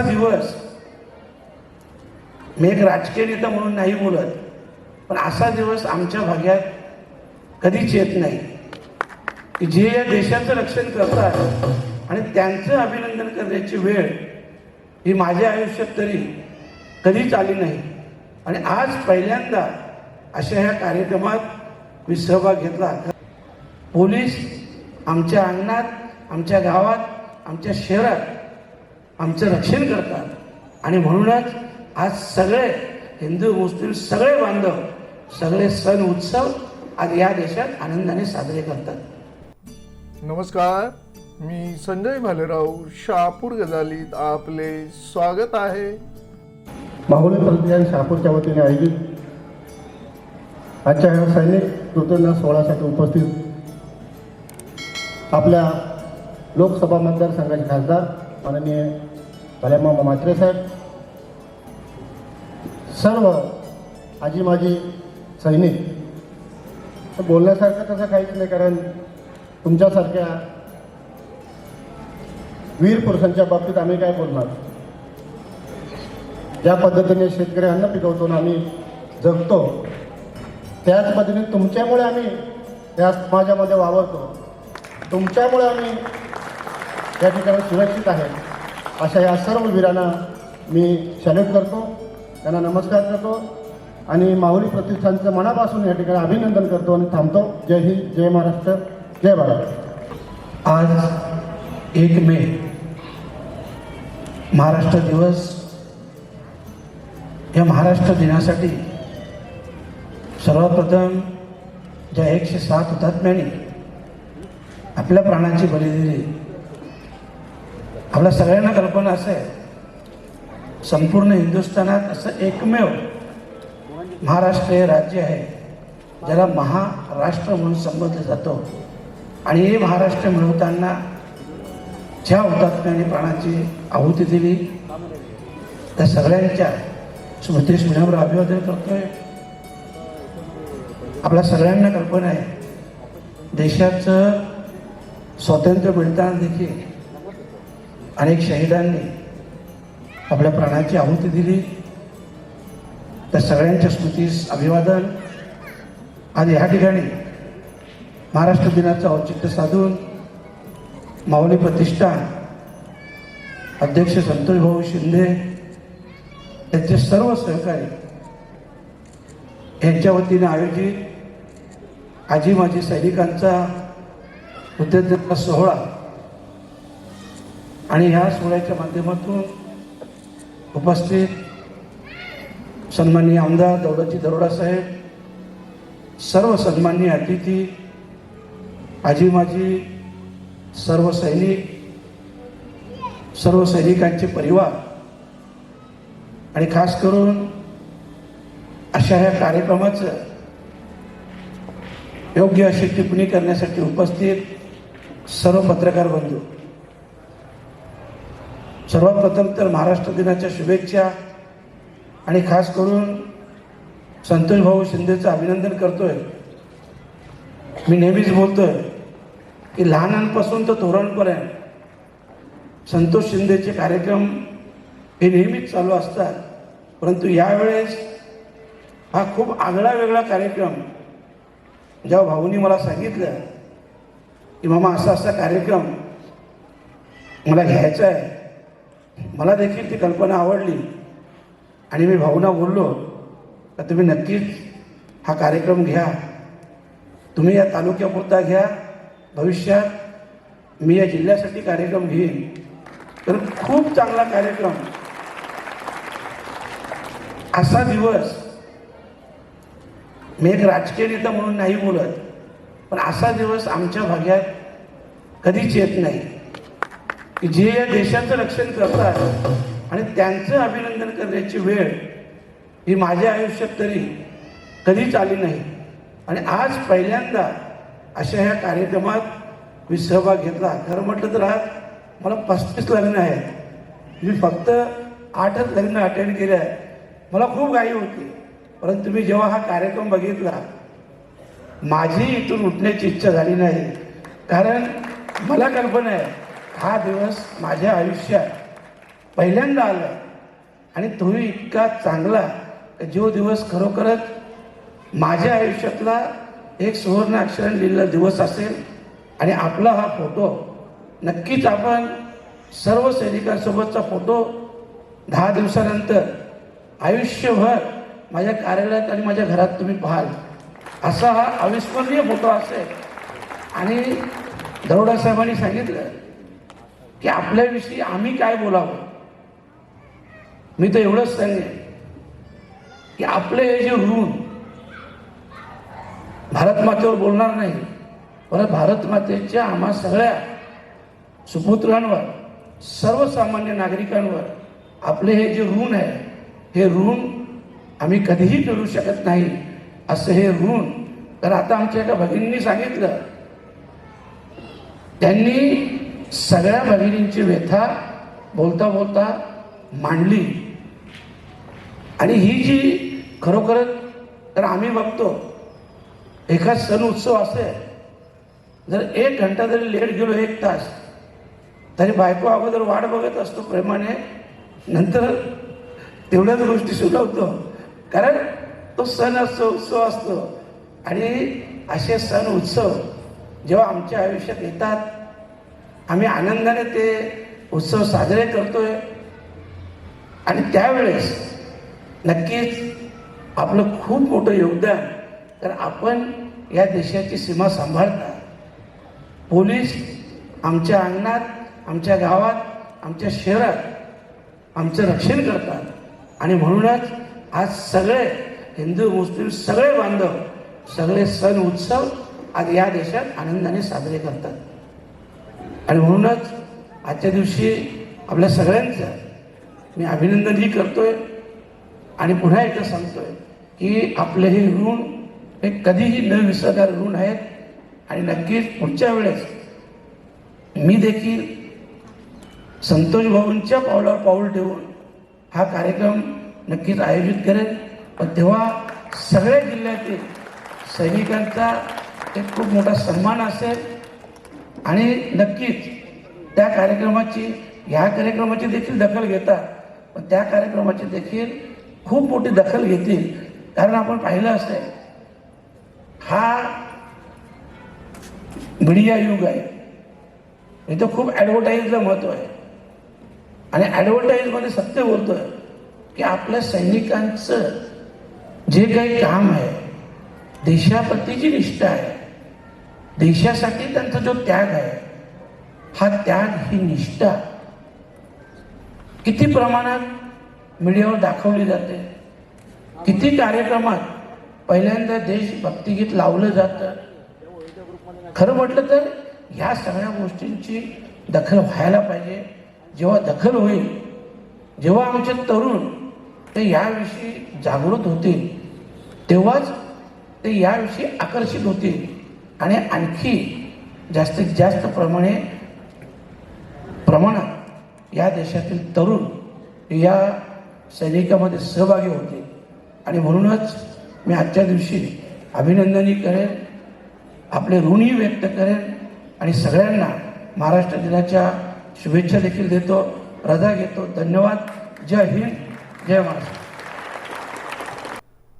दिवस. मी एक राजकीय नेता म्हणून नाही बोलत पण असा दिवस आमच्या भाग्यात कधीच येत नाही. की जे या देशाचं रक्षण करतात आणि त्यांचं अभिनंदन करण्याची वेळ ही माझ्या आयुष्यात तरी कधीच आली नाही. आणि आज पहिल्यांदा अशा ह्या कार्यक्रमात मी सहभाग घेतला. पोलीस आमच्या अंगणात आमच्या गावात आमच्या शहरात आमचं रक्षण करतात. आणि म्हणूनच आज सगळे हिंदू मुस्लिम सगळे बांधव सगळे सण उत्सव आज या देशात आनंदाने साजरे करतात. नमस्कार मी संजय भालेराव शहापूर गजालीत आपले स्वागत आहे. माहुली प्रतिष्ठान शहापूरच्या वतीने आयोजित आजच्या ह्या सैनिक कृतज्ञ सोहळ्यासाठी उपस्थित आपल्या लोकसभा मतदारसंघाचे खासदार माननीय भलेमामा म्हात्रे साहेब सर्व आजी माझी सैनिक बोलण्यासारखं तसं काहीच नाही कारण तुमच्यासारख्या वीर पुरुषांच्या बाबतीत आम्ही काय बोलणार? ज्या पद्धतीने शेतकरी अन्न पिकवतो आणि आम्ही जगतो त्याच पद्धतीने तुमच्यामुळे आम्ही या समाजामध्ये वावरतो. तुमच्यामुळे आम्ही या ठिकाणी सुरक्षित आहे. अशा या सर्व वीरांना मी सॅल्यूट करतो त्यांना नमस्कार करतो आणि माहुली प्रतिष्ठानचं मनापासून या ठिकाणी अभिनंदन करतो आणि थांबतो. जय हिंद जय महाराष्ट्र जय भारत. आज एक मे महाराष्ट्र दिवस. या महाराष्ट्र दिनासाठी सर्वप्रथम ज्या एकशे सात हुतात्म्यांनी आपल्या प्राणाची बली दिली आपल्या सगळ्यांना कल्पना असं आहे. संपूर्ण हिंदुस्थानात असं एकमेव महाराष्ट्र हे राज्य आहे ज्याला महाराष्ट्र म्हणून संबोधलं जातो. आणि हे महाराष्ट्र मिळवताना ज्या हुतात्म्याने प्राणाची आहुती दिली त्या सगळ्यांच्या स्मृतीस विनम्र अभिवादन करतोय. आपल्या सगळ्यांना कल्पना आहे देशाचं स्वातंत्र्य मिळताना देखील अनेक शहीदांनी आपल्या प्राणाची आहुती दिली. त्या सगळ्यांच्या स्मृतीस अभिवादन. आज ह्या ठिकाणी महाराष्ट्र दिनाचं औचित्य साधून माऊली प्रतिष्ठान अध्यक्ष संतोष भाऊ शिंदे यांचे सर्व सहकारी यांच्या वतीने आयोजित आजी माजी सैनिकांचा कृतज्ञता सोहळा आणि ह्या सोहळ्याच्या माध्यमातून उपस्थित सन्माननीय आमदार दौलतजी दरोडा साहेब सर्व सन्माननीय अतिथी आजी माजी सर्व सैनिक सर्व सैनिकांचे परिवार आणि खास करून अशा ह्या कार्यक्रमाचं योग्य अशी टिप्पणी करण्यासाठी उपस्थित सर्व पत्रकार बंधू. सर्वप्रथम तर महाराष्ट्र दिनाच्या शुभेच्छा आणि खास करून संतोष भाऊ शिंदेचं अभिनंदन करतोय. मी नेहमीच बोलतोय की लहानांपासून तर तोरणपर्यंत संतोष शिंदेचे कार्यक्रम हे नेहमीच चालू असतात. परंतु यावेळेस हा खूप आगळा वेगळा कार्यक्रम जेव्हा भाऊनी मला सांगितलं की मामा असा असा कार्यक्रम मला घ्यायचा आहे. मला देखील ती कल्पना आवडली. आणि मी भाऊना बोललो का तुम्ही नक्कीच हा कार्यक्रम घ्या. तुम्ही या तालुक्यापुरता घ्या. भविष्यात मी या जिल्ह्यासाठी कार्यक्रम घेईन. तर खूप चांगला कार्यक्रम. असा दिवस मी एक राजकीय नेता म्हणून नाही बोलत पण असा दिवस आमच्या भाग्यात कधीच येत नाही. की जे या देशाचं रक्षण करतात आणि त्यांचं अभिनंदन करण्याची वेळ ही माझ्या आयुष्यात तरी कधीच आली नाही. आणि आज पहिल्यांदा अशा ह्या कार्यक्रमात मी सहभाग घेतला. खरं म्हटलं तर आज मला पस्तीस लग्न आहेत. मी फक्त आठच लग्न अटेंड केले आहे मला खूप गाई होती. परंतु मी जेव्हा हा कार्यक्रम बघितला माझी इथून उठण्याची इच्छा झाली नाही. कारण मला कल्पना आहे हा दिवस माझ्या आयुष्यात पहिल्यांदा आला. आणि तोही इतका चांगला जो दिवस खरोखरच माझ्या आयुष्यातला एक सुवर्ण अक्षराने लिहिलेला दिवस असेल आणि आपला हा फोटो नक्कीच आपण सर्व सैनिकांसोबतचा फोटो दहा दिवसानंतर आयुष्यभर माझ्या कार्यालयात आणि माझ्या घरात तुम्ही पाहाल. असा हा अविस्मरणीय फोटो असेल. आणि दरोडा साहेबांनी सांगितलं की आपल्याविषयी आम्ही काय बोलावं? मी तर एवढंच सांगेन की आपले हे जे ऋण भारत मातेवर बोलणार नाही पण भारत मातेच्या आम्हा सगळ्या सुपुत्रांवर सर्वसामान्य नागरिकांवर आपले हे जे ऋण आहे हे ऋण आम्ही कधीही करू शकत नाही असं हे ऋण तर आता आमच्या एका भगिनींनी सांगितलं. त्यांनी सगळ्या भगिनींची व्यथा बोलता बोलता मांडली. आणि ही जी खरोखरच तर आम्ही बघतो एका सण उत्सव असेल जर एक घंटा जरी लेट गेलो एक तास तरी बायको अगोदर वाट बघत असतो प्रेमाने. नंतर तेवढ्याच गोष्टी सुचवतो. कारण तो सण असतो उत्सव असतो. आणि असे सण उत्सव जेव्हा आमच्या आयुष्यात येतात आम्ही आनंदाने ते उत्सव साजरे करतोय. आणि त्यावेळेस नक्कीच आपलं खूप मोठं योगदान तर आपण या देशाची सीमा सांभाळता पोलीस आमच्या अंगणात आमच्या गावात आमच्या शहरात आमचं रक्षण करतात. आणि म्हणूनच आज सगळे हिंदू मुस्लिम सगळे बांधव सगळे सण उत्सव आज या देशात आनंदाने साजरे करतात. आणि म्हणूनच आजच्या दिवशी आपल्या सगळ्यांचं मी अभिनंदनही करतोय आणि पुन्हा एकदा सांगतोय की आपले हे ऋण हे कधीही न विसरणार ऋण आहेत आणि नक्कीच पुढच्या वेळेस मी देखील संतोष भाऊंच्या पावलावर पाऊल ठेवून हा कार्यक्रम नक्कीच आयोजित करेन. पण तेव्हा सगळ्या जिल्ह्यातील सैनिकांचा एक खूप मोठा सन्मान असेल. आणि नक्कीच त्या कार्यक्रमाची ह्या कार्यक्रमाची देखील दखल घेतात पण त्या कार्यक्रमाची देखील खूप मोठी दखल घेतील. कारण आपण पाहिलं असेल हा मीडिया युग आहे. इथं खूप ॲडव्हर्टाईजला महत्त्व आहे. आणि ॲडव्हर्टाईजमध्ये सत्य बोलतोय की आपल्या सैनिकांचं जे काही काम आहे देशाप्रती जी निष्ठा आहे देशासाठी त्यांचा जो त्याग आहे हा त्याग ही निष्ठा. किती प्रमाणात मीडियावर दाखवली जाते. किती कार्यक्रमात पहिल्यांदा देशभक्तिगीत लावलं जातं. खरं म्हटलं तर ह्या सगळ्या गोष्टींची दखल व्हायला पाहिजे. जेव्हा दखल होईल जेव्हा आमचे तरुण ते याविषयी जागृत होतील तेव्हाच ते याविषयी आकर्षित होतील. आणि आणखी जास्तीत जास्त प्रमाणे प्रमाणात या देशातील तरुण या सैनिकामध्ये सहभागी होतील. आणि म्हणूनच मी आजच्या दिवशी अभिनंदनही करेन आपले ऋणही व्यक्त करेन आणि सगळ्यांना महाराष्ट्र दिनाच्या शुभेच्छा देखील देतो रजा घेतो. धन्यवाद. जय हिंद. जय महाराष्ट्र.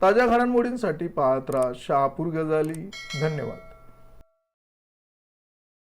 ताज्या घडामोडींसाठी पाहत राहा शहापूर गजाली धन्यवाद.